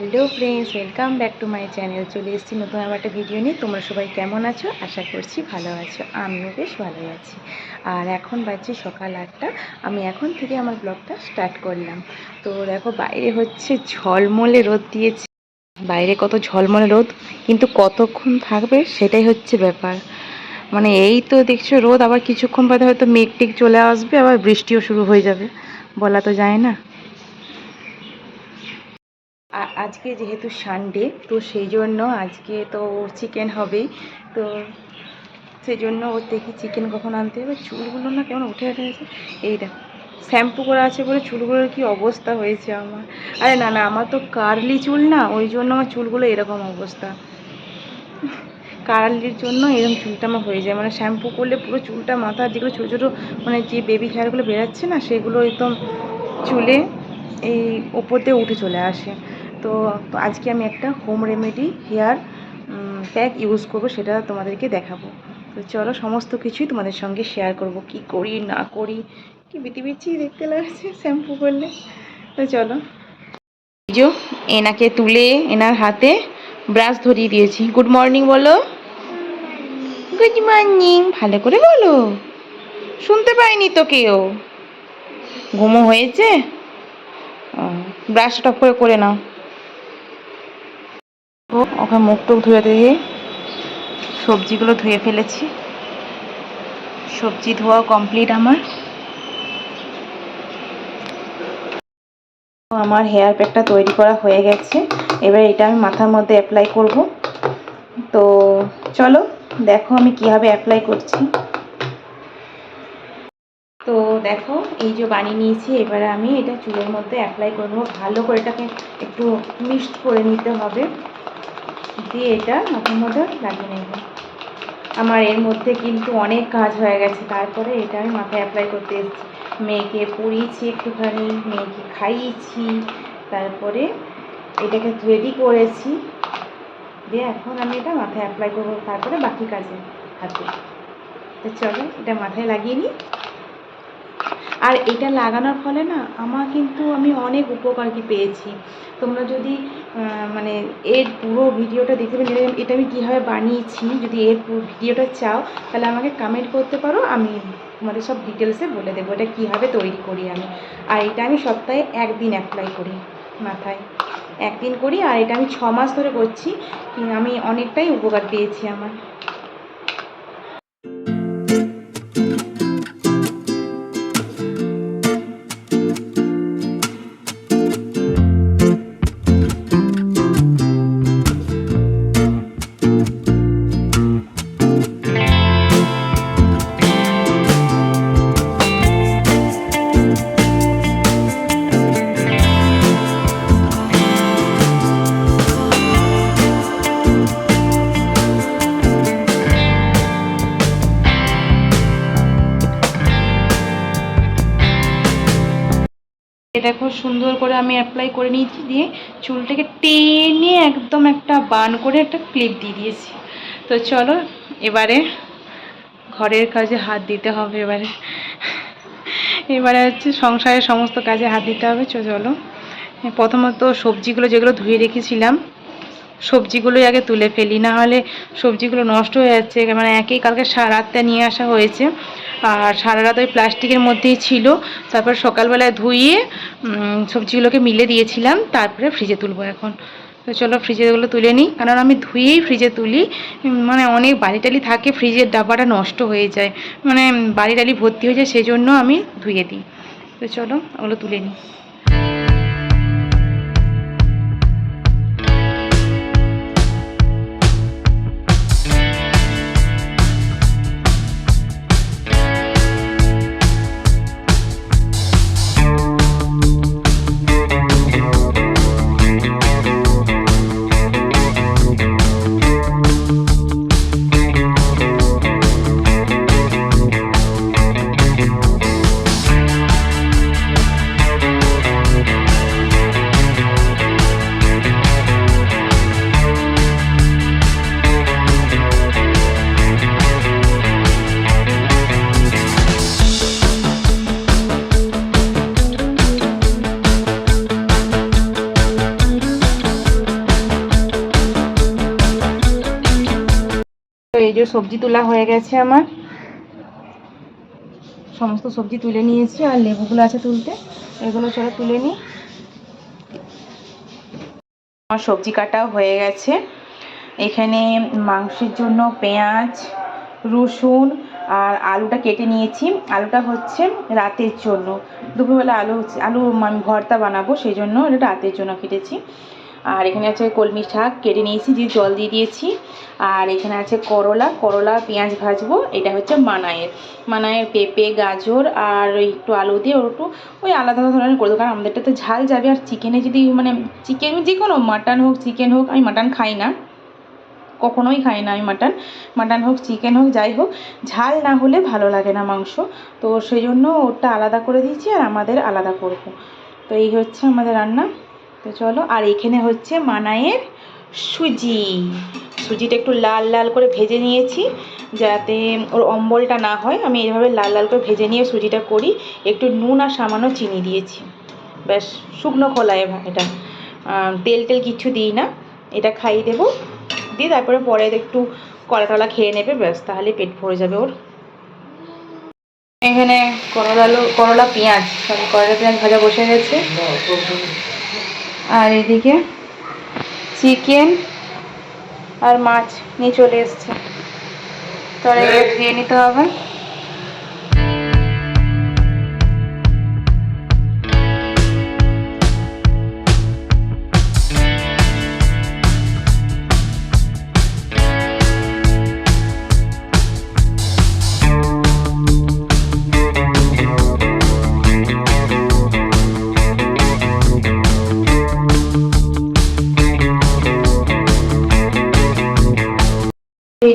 Hello friends, welcome back to my channel. চলে এসেছি নতুন আবার একটা ভিডিও নিয়ে। তোমরা সবাই কেমন আছো? আশা করছি ভালো আছো। আমিও বেশ ভালোই আছি। আর এখন বাজছে সকাল আটটা। আমি এখন থেকে আমার ব্লগটা স্টার্ট করলাম। তো দেখো, বাইরে হচ্ছে ঝলমলে রোদ দিয়েছে। বাইরে কত ঝলমলে রোদ, কিন্তু কতক্ষণ থাকবে সেটাই হচ্ছে ব্যাপার। মানে এই তো দেখছ রোদ, আবার কিছুক্ষণ বাদে হয়তো মেঘ টেক চলে আসবে, আবার বৃষ্টিও শুরু হয়ে যাবে। বলা তো যায় না। আজকে যেহেতু সানডে তো সেই জন্য আজকে তো চিকেন হবেই। তো সেই জন্য ওর দেখি চিকেন কখন আনতে হবে? চুলগুলো না কেমন উঠে উঠে গেছে এই শ্যাম্পু করা আছে বলে চুলগুলোর কি অবস্থা হয়েছে আমার। আরে না না, আমার তো কার্লি চুল না, ওই জন্য আমার চুলগুলো এরকম অবস্থা। কার্লির জন্য এরকম চুলটা আমার হয়ে যায়। মানে শ্যাম্পু করলে পুরো চুলটা মাথার যেগুলো ছোটো ছোটো মানে যে বেবি হেয়ারগুলো বেরাচ্ছে না, সেগুলো একদম চুলে এই ওপর দিয়ে উঠে চলে আসে। তো আজকে আমি একটা home remedy hair pack use করব, সেটা তোমাদেরকে দেখাবো। তো চলো সমস্ত কিছুই তোমাদের সঙ্গে শেয়ার করব, কি করি, না করি, কি বিতি বিচি দেখতে লাগছে, শ্যাম্পু করলে। তো চলো। যে এনাকে তুলে এনার হাতে ব্রাশ ধরিয়ে দিয়েছি। গুড মর্নিং বলো। গুড মর্নিং ভালো করে বলো। শুনতে পাইনি তো কেউ। ঘুমো হয়েছে? ব্রাশ টপ করে করে নাও। ও ওখানে মুখ টুক ধুয়ে দিয়ে সবজিগুলো ধুয়ে ফেলেছি। সবজি ধোয়া কমপ্লিট আমার। আমার হেয়ার প্যাকটা তৈরি করা হয়ে গেছে। এবার এটা আমি মাথার মধ্যে অ্যাপ্লাই করব। তো চলো, দেখো আমি কীভাবে অ্যাপ্লাই করছি। তো দেখো, এই যে বানিয়ে নিয়েছি, এবারে আমি এটা চুলের মধ্যে অ্যাপ্লাই করব। ভালো করে এটাকে একটু মিক্সড করে নিতে হবে। দিয়ে এটা মাথার মধ্যে লাগিয়ে নেব। আমার এর মধ্যে কিন্তু অনেক কাজ হয়ে গেছে। তারপরে এটা আমি মাথায় অ্যাপ্লাই করতে এসেছি। মেয়েকে পরিয়েছি একটুখানি, মেয়েকে খাইয়েছি, তারপরে এটাকে রেডি করেছি। দিয়ে এখন আমি এটা মাথায় অ্যাপ্লাই করব। তারপরে বাকি কাজে হাতে। তো চলো, এটা মাথায় লাগিয়ে নিই। আর এটা লাগানোর ফলে না, আমার কিন্তু আমি অনেক উপকার কি পেয়েছি। তোমরা যদি মানে এর পুরো ভিডিওটা দেখতে এটা- এটা আমি কীভাবে বানিয়েছি, যদি এর পুরো ভিডিওটা চাও, তাহলে আমাকে কমেন্ট করতে পারো, আমি তোমাদের সব ডিটেলসে বলে দেবো এটা কীভাবে তৈরি করি আমি। আর এটা আমি সপ্তাহে একদিন অ্যাপ্লাই করি মাথায়। একদিন করি, আর এটা আমি ছ মাস ধরে করছি আমি অনেকটাই উপকার পেয়েছি আমার। এটা খুব সুন্দর করে আমি অ্যাপ্লাই করে নিয়েছি দিয়ে চুলটাকে টেনে একদম একটা বান করে একটা ক্লিপ দিয়ে দিয়েছি। তো চলো, এবারে ঘরের কাজে হাত দিতে হবে এবারে। এবারে হচ্ছে সংসারের সমস্ত কাজে হাত দিতে হবে চলো। প্রথমত সবজিগুলো যেগুলো ধুয়ে রেখেছিলাম সবজিগুলোই আগে তুলে ফেলি না হলে সবজিগুলো নষ্ট হয়ে যাচ্ছে। মানে একই কালকে রাতটা নিয়ে আসা হয়েছে। আর সারা রাত ওই প্লাস্টিকের মধ্যেই ছিল। তারপর সকালবেলায় ধুইয়ে সবজিগুলোকে মিলে দিয়েছিলাম। তারপরে ফ্রিজে তুলবো এখন। তো চলো ফ্রিজে ওগুলো তুলে নিই। কারণ আমি ধুয়েই ফ্রিজে তুলি। মানে অনেক বালি টালি থাকে, ফ্রিজের ডাব্বাটা নষ্ট হয়ে যায়। মানে বালি টালি ভর্তি হয়ে যায় সেই জন্য আমি ধুয়ে দিই। তো চলো ওগুলো তুলে নিই। এই যে সবজি তোলা হয়ে গেছে আমার। সমস্ত সবজি তুলে নিয়েছি আর লেবুগুলো আছে তুলতে। এগুলো চলো তুলে নিই। আমার সবজি কাটা হয়ে গেছে। এখানে মাংসের জন্য পেঁয়াজ, রসুন আর আলুটা কেটে নিয়েছি। আলুটা হচ্ছে রাতের জন্য। দুপুরবেলা আলু আলু আমি ভর্তা বানাবো, সেই জন্য এটা রাতের জন্য কেটেছি। আর এখানে আছে কলমি শাক, কেটে নিয়েছি, দিয়ে জল দিয়ে দিয়েছি। আর এখানে আছে করলা করলা, পেঁয়াজ ভাজবো, এটা হচ্ছে মানায়ের মানায়ের পেঁপে, গাজর আর ওই একটু আলু দিয়ে ওর একটু ওই আলাদা আলাদা ধরনের করে দেবো, কারণ আমাদেরটা তো ঝাল যাবে। আর চিকেনে যদি মানে চিকেন যে কোনো মাটন হোক, চিকেন হোক, আমি মাটন খাই না। কখনোই খাই না আমি মাটন। মাটন হোক, চিকেন হোক, যাই হোক, ঝাল না হলে ভালো লাগে না মাংস। তো সেই জন্য ওটা আলাদা করে দিয়েছি আর আমাদের আলাদা করব। তো এই হচ্ছে আমাদের রান্না। তো চলো, আর এখানে হচ্ছে মানায়ের সুজি। সুজিটা একটু লাল লাল করে ভেজে নিয়েছি, যাতে ওর অম্বলটা না হয়। আমি এইভাবে লাল লাল করে ভেজে নিয়ে সুজিটা করি। একটু নুন আর সামান্য চিনি দিয়েছি। ব্যাস, শুকনো খোলায় এটা। তেল টেল কিচ্ছু দিই না। এটা খাইয়ে দেবো। দিয়ে তারপরে পরে একটু কলা টলা খেয়ে নেবে, ব্যাস, তাহলে পেট ভরে যাবে ওর। এখানে করলা করলা পেঁয়াজ। করলা পেঁয়াজ ভাজা বসে গেছে। আর এদিকে চিকেন আর মাছ নিয়ে চলে এসছে। তরে দিয়ে নিতে হবে।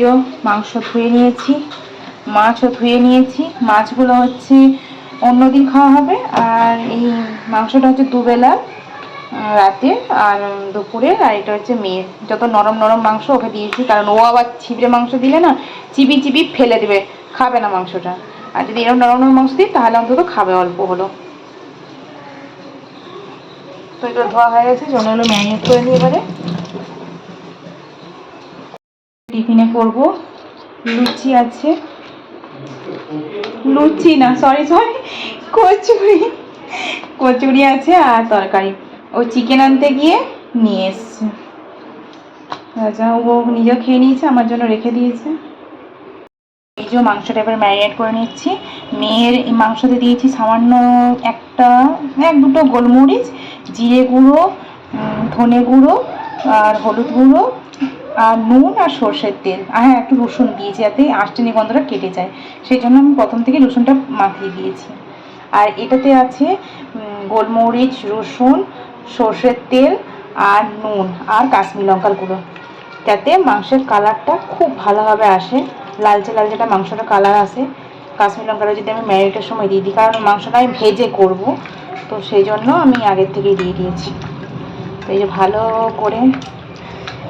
যে মাংস ধুয়ে নিয়েছি, মাছও ধুয়ে নিয়েছি। মাছগুলো হচ্ছে অন্যদিন খাওয়া হবে, আর এই মাংসটা হচ্ছে দুবেলা রাতে আর দুপুরে, আর এটা হচ্ছে মেয়ের। যত নরম নরম মাংস ওকে দিয়েছি, কারণ ও আবার ছিবড়ে মাংস দিলে না, চিবি চিবি ফেলে দেবে, খাবে না মাংসটা। আর যদি এরকম নরম নরম মাংস দিই, তাহলে অন্তত খাবে অল্প হলো। তো এগুলো ধোয়া হয়ে গেছে, জন্য ম্যারিনেট করে নিই এবারে। টিফিনে করব। লুচি আছে। লুচি না সরি সরি কচুরি। কচুরি আছে আর তরকারি। ও চিকেন আনতে গিয়ে নিয়ে এসছে। রাজা, ও নিজেও খেয়ে নিয়েছে, আমার জন্য রেখে দিয়েছে। এই যে মাংসটা এবার ম্যারিনেট করে নিচ্ছি। মেয়ের এই মাংসতে দিয়েছি সামান্য একটা এক দুটো গোলমরিচ, জিরে গুঁড়ো ধনে গুঁড়ো আর হলুদ গুঁড়ো। নুন আর সর্ষের তেল। আর হ্যাঁ একটু রসুন দিয়েছি যাতে আঁশটানি গন্ধটা কেটে যায়। সেই জন্য আমি প্রথম থেকে রসুনটা মাখিয়ে দিয়েছি। আর এটাতে আছে গোলমরিচ, রসুন, সর্ষের তেল আর নুন আর কাশ্মীর লঙ্কার গুঁড়ো। যাতে মাংসের কালারটা খুব ভালোভাবে আসে। লালচে লালচেটা মাংসটা কালার আসে। কাশ্মীর লঙ্কাটা যদি আমি ম্যারিনেটের সময় দিয়ে দিই, কারণ মাংসটা আমি ভেজে করব। তো সেই জন্য আমি আগের থেকেই দিয়ে দিয়েছি। তো এই যে ভালো করে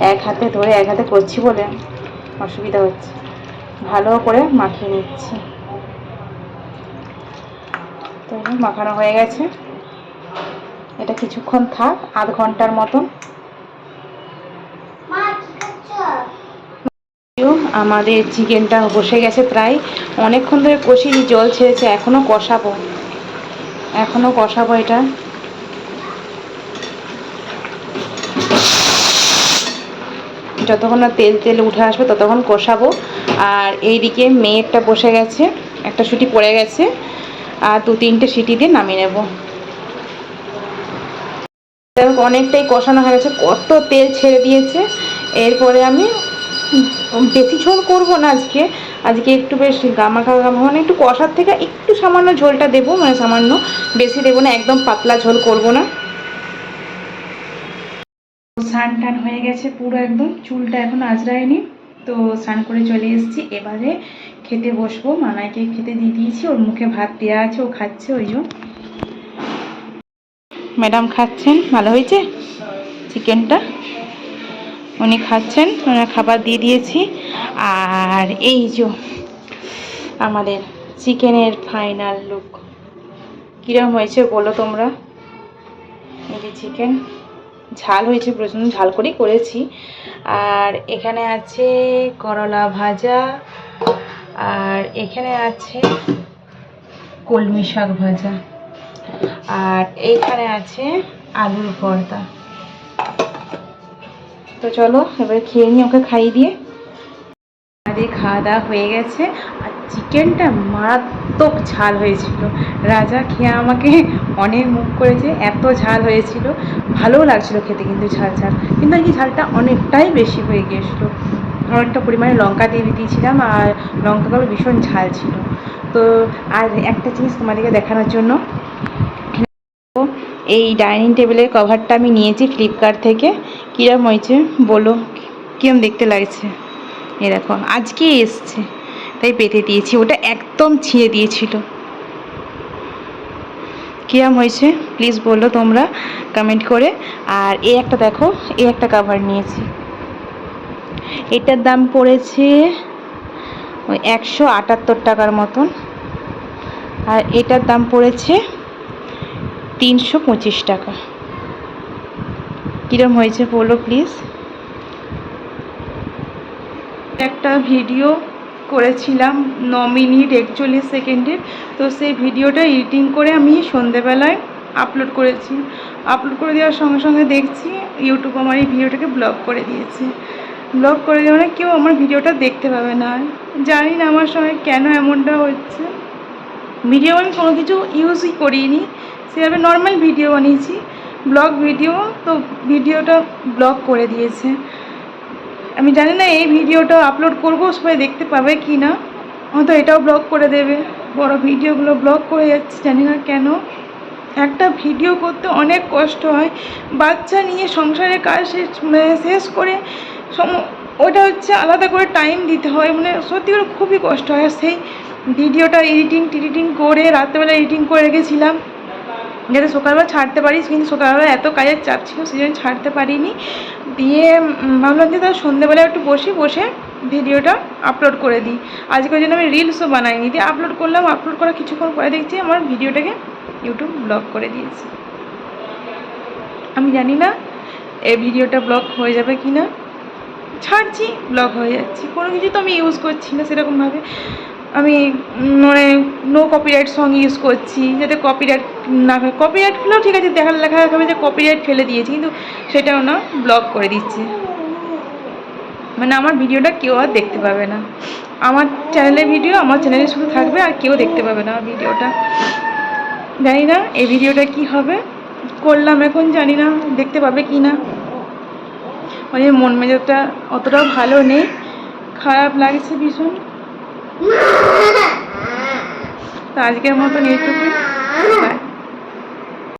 এক হাতে ধরে এক হাতে করছি বলে অসুবিধা হচ্ছে। ভালো করে মাখিয়ে নিচ্ছি। তো মাখানো হয়ে গেছে। এটা কিছুক্ষণ থাক আধ ঘণ্টার মতন। আমাদের চিকেনটা বসে গেছে প্রায়। অনেকক্ষণ ধরে কষিনি জল ছেড়েছে এখনও কষাবো। এখনও কষাবো এটা। যতক্ষণ না তেল তেল উঠে আসবে ততক্ষণ কষাবো। আর এইদিকে মেয়েরটা বসে গেছে, একটা সিটি পড়ে গেছে, আর দু তিনটে সিটি দিয়ে নামিয়ে নেব। অনেকটাই কষানো হয়ে গেছে, কত তেল ছেড়ে দিয়েছে। এরপরে আমি বেশি ঝোল করব না আজকে। আজকে একটু বেশ গামাখা গামা মানে একটু কষার থেকে একটু সামান্য ঝোলটা দেবো মানে সামান্য বেশি দেবো না, একদম পাতলা ঝোল করব না। স্নান টান হয়ে গেছে পুরো একদম, চুলটা এখন আজরায়নি তো স্নান করে চলে এসেছি, এবারে খেতে বসবো। মানাইকে খেতে দিয়ে দিয়েছি, ওর মুখে ভাত দেওয়া আছে, ও খাচ্ছে ওই জন্য। ম্যাডাম খাচ্ছেন, ভালো হয়েছে? চিকেনটা? উনি খাচ্ছেন, ওনার খাবার দিয়ে দিয়েছি। আর এই যে আমাদের চিকেনের ফাইনাল লুক। কীরকম হয়েছে বলো তোমরা? এই যে চিকেন। ঝাল হয়েছে প্রচণ্ড ঝাল করেই করেছি। আর এখানে আছে করলা ভাজা, আর এখানে আছে কলমি শাক ভাজা, আর এইখানে আছে আলুর ভর্তা। তো চলো, এবার খেয়ে নিই, ওকে খাইয়ে দিয়ে। খাওয়া দাওয়া হয়ে গেছে, আর চিকেনটা মারাত্মক ঝাল হয়েছিল। রাজা খেয়ে আমাকে অনেক মুখ করেছে, এত ঝাল হয়েছিল। ভালোও লাগছিল খেতে কিন্তু ঝাল ঝাল। কিন্তু আর কি ঝালটা অনেকটাই বেশি হয়ে গিয়েছিল। অনেকটা পরিমাণে লঙ্কা দিয়ে দিয়েছিলাম আর লঙ্কাগুলো ভীষণ ঝাল ছিল। তো আর একটা জিনিস তোমাদেরকে দেখানোর জন্য। এই ডাইনিং টেবিলের কভারটা আমি নিয়েছি ফ্লিপকার্ট থেকে। কীরকম হয়েছে বলো? কিরম দেখতে লাগছে? এ দেখো, আজকে এসছে। তাই পেতে দিয়েছি, ওটা একদম ছিঁড়ে দিয়েছিল। কিরম হয়েছে? প্লিজ বলো তোমরা কমেন্ট করে। আর এই একটা দেখো এই একটা কাভার নিয়েছি। এটার দাম পড়েছে ওই একশো আটাত্তর টাকার মতন। আর এটার দাম পড়েছে তিনশো পঁচিশ টাকা। কীরম হয়েছে বলো প্লিজ। একটা ভিডিও করেছিলাম ন মিনিট একচল্লিশ সেকেন্ডের তো সেই ভিডিওটা এডিটিং করে আমি সন্ধেবেলায় আপলোড করেছি। আপলোড করে দেওয়ার সঙ্গে সঙ্গে দেখছি ইউটিউব আমার এই ভিডিওটাকে ব্লক করে দিয়েছে। ব্লক করে দেওয়া মানে কেউ আমার ভিডিওটা দেখতে পাবে না। জানি না আমার সঙ্গে কেন এমনটা হচ্ছে। ভিডিও আমি কোনো কিছু ইউজই করিনি। সেভাবে নর্মাল ভিডিও বানিয়েছি। ব্লগ ভিডিও তো ভিডিওটা ব্লক করে দিয়েছে। আমি জানি না এই ভিডিওটা আপলোড করব, সবাই দেখতে পাবে কি না হয়তো এটাও ব্লক করে দেবে। বড় ভিডিওগুলো ব্লক করে যাচ্ছে, জানি না কেন। একটা ভিডিও করতে অনেক কষ্ট হয়। বাচ্চা নিয়ে সংসারের কাজ শেষ মানে শেষ করে সম, ওটা হচ্ছে আলাদা করে টাইম দিতে হয়। মানে সত্যি করে খুবই কষ্ট হয়। সেই ভিডিওটা এডিটিং টিডিটিং করে রাত্রেবেলা এডিটিং করে রেখেছিলাম। যাতে সকালবেলা ছাড়তে পারিস, কিন্তু সকালবেলা এত কাজের চাপ ছিল, সেই জন্য ছাড়তে পারিনি। দিয়ে ভাবলাম যে তার সন্ধ্যেবেলা একটু বসে বসে ভিডিওটা আপলোড করে দিই। আজকের জন্য আমি রিলসও বানাইনি, দিয়ে আপলোড করলাম আপলোড করা কিছুক্ষণ পরে দেখছি আমার ভিডিওটাকে ইউটিউব ব্লক করে দিয়েছে। আমি জানি না এই ভিডিওটা ব্লক হয়ে যাবে কি না ছাড়ছি ব্লক হয়ে যাচ্ছি। কোনো কিছু তো আমি ইউজ করছি না সেরকমভাবে। আমি মানে নো কপিরাইট সং ইউজ করছি, যাতে কপিরাইট না কপিরাইট ফেলেও ঠিক আছে দেখার লেখা দেখাবে যে কপিরাইট ফেলে দিয়েছি, কিন্তু সেটাও না ব্লক করে দিচ্ছে। মানে আমার ভিডিওটা কেউ আর দেখতে পাবে না। আমার চ্যানেলের ভিডিও আমার চ্যানেলে শুধু থাকবে আর কেউ দেখতে পাবে না ভিডিওটা। জানি না এই ভিডিওটা কি হবে, করলাম এখন, জানি না দেখতে পাবে কি না। মানে মন মেজাজটা অতটাও ভালো নেই, খারাপ লাগছে ভীষণ। তো আজকের মতন এইটুকুই.